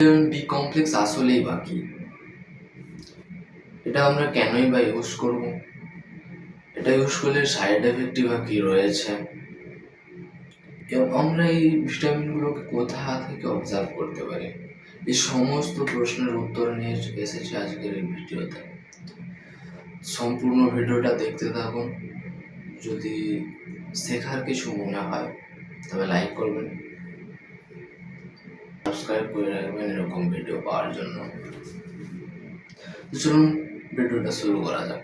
B complex আসলেই বাকি এটা আমরা কেনই বা ইউজ করব? এটা ইউজ করলে সাইড এফেক্টই বা কী রয়েছে? এবং আমরা এই ভিটামিনগুলোকে কোথা থেকে অবজার্ভ করতে পারি? এই সমস্ত প্রশ্নের উত্তর নিয়ে এসেছি আজকের এই ভিডিওতে। সম্পূর্ণ ভিডিওটা দেখতে থাকুন। যদি শেখার কিছু মনে হয়, তবে লাইক করবেন। সাবস্ক্রাইব করে রাখবেন, এরকম ভিডিও পাওয়ার জন্য। চলুন ভিডিওটা শুরু করা যাক।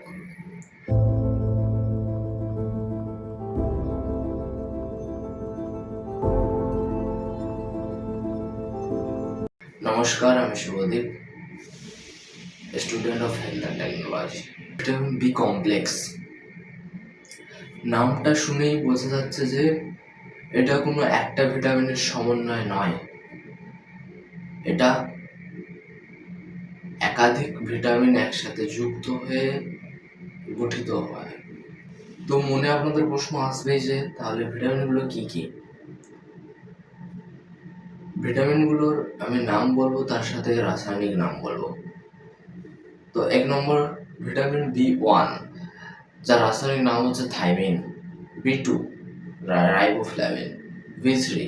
নমস্কার, আমি Shubhadip student of health and technology B complex নামটা শুনেই বোঝা যাচ্ছে যে এটা কোনো একটা ভিটামিনের সমন্বয় নয়। এটা একাধিক ভিটামিন একসাথে যুক্ত হয়ে গঠিত হয়। তো মনে আপনাদের প্রশ্ন আসবেই যে, তাহলে ভিটামিনগুলো কি কি? ভিটামিনগুলোর আমি নাম বলব, তার সাথে রাসায়নিক নাম বলব। তো এক নম্বর ভিটামিন বি ওয়ান, যার রাসায়নিক নাম হচ্ছে thiamine, B two riboflavin, B three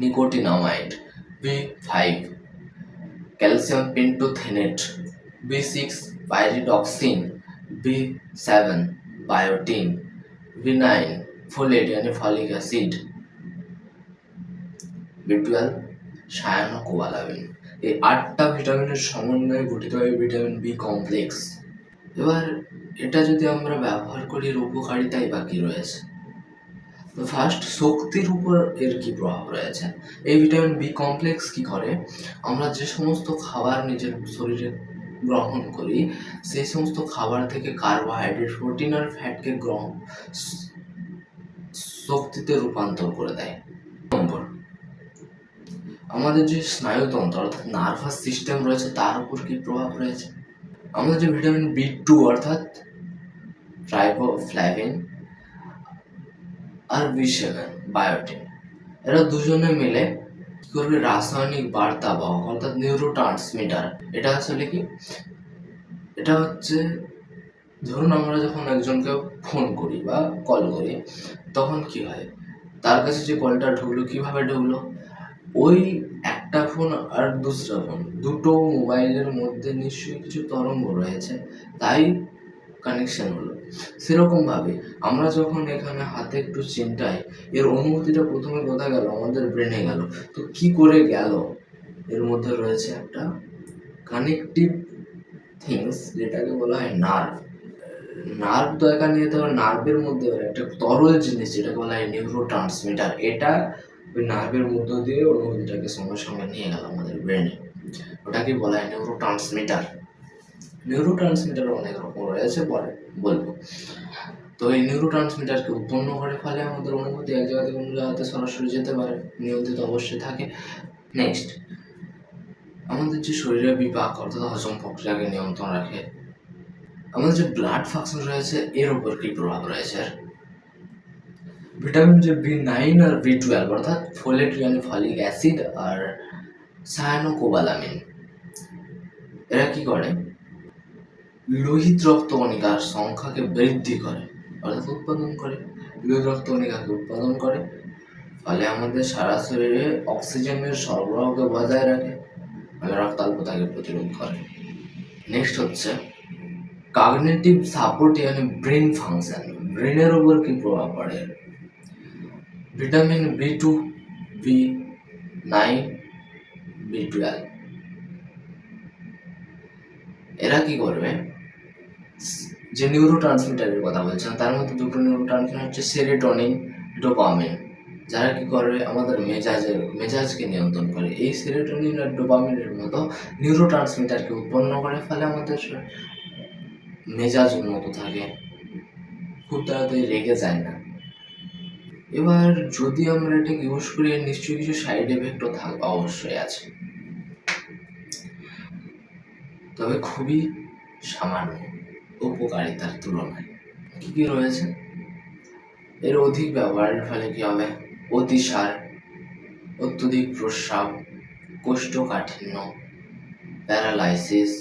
nicotinamide B five calcium pantothenate B six pyridoxine B seven biotin B nine folate यानी folic acid B twelve cyanocobalamin এই আটটা ভিটামিনের সমন্বয়ে গঠিত হয় ভিটামিন বি কমপ্লেক্স এবার এটা যদি আমরা ব্যবহার করি এর উপকারিতাই বা কী রয়েছে? ফার্স্ট শক্তির উপর এর কি প্রভাব রয়েছে? এই ভিটামিন বি কমপ্লেক্স কি করে? আমরা যে সমস্ত খাবার নিজের শরীরে গ্রহণ করি, সেই সমস্ত খাবার থেকে কার্বোহাইড্রেট প্রোটিন আর ফ্যাটকে গ্রহণ শক্তিতে রূপান্তর করে দেয়। নম্বর, আমাদের যে স্নায়ুতন্ত্র, অর্থাৎ নার্ভাস সিস্টেম রয়েছে, তার উপর কি প্রভাব রয়েছে? আমাদের যে ভিটামিন বি টু অর্থাৎ রাইবোফ্লাভিন আর বি বায়োটিন এরা দুজনে মিলে করবে? রাসায়নিক বার্তা বাহক অর্থাৎ নিউরো ট্রান্সমিটার এটা আসলে কি? এটা হচ্ছে, ধরুন আমরা যখন একজনকে ফোন করি বা কল করি, তখন কি হয়? তার কাছে যে কলটা ঢুকলো, কীভাবে ঢুকলো? ওই একটা ফোন আর দুসরা ফোন দুটো মোবাইলের মধ্যে নিশ্চয়ই কিছু তরঙ্গ রয়েছে, তাই কানেকশন হলো। সেরকমভাবে আমরা যখন এখানে হাতে একটু চিন্তাই, এর অনুভূতিটা প্রথমে কোথায় গেল? আমাদের ব্রেনে গেল। তো কি করে গেল? এর মধ্যে রয়েছে একটা কানেকটিভ থিংস যেটাকে বলা হয় নার্ভ নার্ভ তো এখানে যেতে হবে নার্ভের মধ্যে একটা তরল জিনিস যেটাকে বলা হয় নিউরো ট্রান্সমিটার এটা ওই নার্ভের মধ্য দিয়ে অনুভূতিটাকে সঙ্গে সঙ্গে নিয়ে গেল আমাদের ব্রেনে ওটাকে বলা হয় নিউরো ট্রান্সমিটার নিউরো ট্রান্সমিটার অনেক রকম রয়েছে, পরে বলব। তো এই নিউরো ট্রান্সমিটারকে উৎপন্ন করে ফলে আমাদের অনুভূতি এক জায়গা থেকে অন্য জায়গাতে সরাসরি যেতে পারে, নিয়ন্ত্রিত অবশ্যই থাকে। নেক্সট আমাদের যে শরীরের বিপাক অর্থাৎ হজম প্রক্রিয়াকে নিয়ন্ত্রণ রাখে, আমাদের যে ব্লাড ফাংশন রয়েছে, এর উপর কি প্রভাব রয়েছে? ভিটামিন যে বি নাইন আর বি টুয়েলভ অর্থাৎ ফোলেট ইয়ানি ফলিক অ্যাসিড আর সায়ানোকোবালামিন এরা কি করে? লোহিত রক্তকণিকার সংখ্যাকে বৃদ্ধি করে। অর্থাৎ উৎপাদন করে। লোহিত রক্তকণিকাকে উৎপাদন করে। ফলে আমাদের সারা শরীরে অক্সিজেনের সরবরাহকে বজায় রাখে। ফলে রক্তাল্পতাকে প্রতিরোধ করে। নেক্সট হচ্ছে কাগনেটিভ সাপোর্ট ইয়ানি ব্রেন ফাংশন ব্রেনের উপর কি প্রভাব পড়ে? Vitamin B two B nine B twelve এরা কি করবে? যে নিউরো ট্রান্সমিটারের কথা বলছেন তার মধ্যে দুটো নিউরো ট্রান্সমিটার হচ্ছে সেরেটনিন ডোপামিন যারা কি করে আমাদের মেজাজের, মেজাজকে নিয়ন্ত্রণ করে। এই সেরেটনিন আর ডোপামিনের মতো নিউরো ট্রান্সমিটারকে উৎপন্ন করে ফলে আমাদের মেজাজ উন্নত থাকে। খুব তাড়াতাড়ি রেগে যায় না। এবার যদি আমরা এটাকে ইউজ করি নিশ্চয়ই কিছু সাইড এফেক্টও থাকবে অবশ্যই আছে। তবে খুবই সামান্য উপকারিতার তুলনায়। কি কি রয়েছে? এর অধিক ব্যবহারের ফলে কি হবে? অতিসার, অত্যধিক প্রস্রাব, কোষ্ঠকাঠিন্য, প্যারালাইসিস,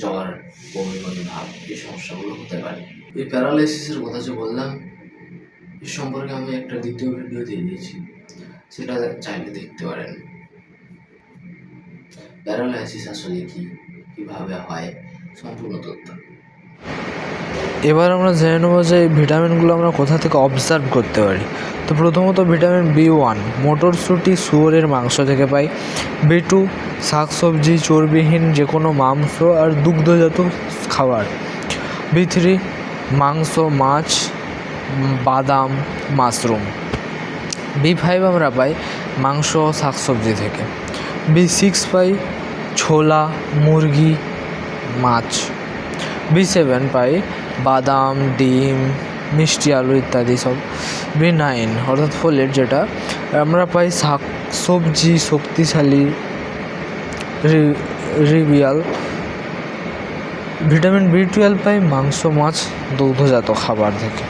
জ্বর বমি ভাব এই সমস্যাগুলো হতে পারে। এই প্যারালাইসিসের কথা যে বললাম, এ সম্পর্কে আমি একটা দ্বিতীয় ভিডিও দিয়ে দিয়েছি, সেটা চাইলে দেখতে পারেন। প্যারালাইসিস আসলে কি? কীভাবে হয় সম্পূর্ণ তথ্য। এবার আমরা জেনে নেব যে ভিটামিনগুলো আমরা কোথা থেকে অবজার্ভ করতে পারি। তো প্রথমত ভিটামিন বি ওয়ান মটরশুঁটি শুয়োরের মাংস থেকে পাই। বি টু শাকসবজি, চর্বিহীন যে কোনো মাংস আর দুগ্ধজাত খাবার। বি থ্রি মাংস, মাছ, বাদাম, মাশরুম। বি ফাইভ আমরা পাই মাংস শাকসবজি থেকে। বি সিক্স পাই ছোলা, মুরগি, মাছ বি সেভেন পাই, বাদাম, ডিম, মিষ্টি, আলু ইত্যাদি সব বি নাইন অর্থাৎ ফোলেট যেটা। আমরা পাই শাক, সবজি, শক্তিশালী রিবিয়াল। ভিটামিন বি টুয়েলভ পাই মাংস, মাছ, দুগ্ধজাত খাবার থেকে।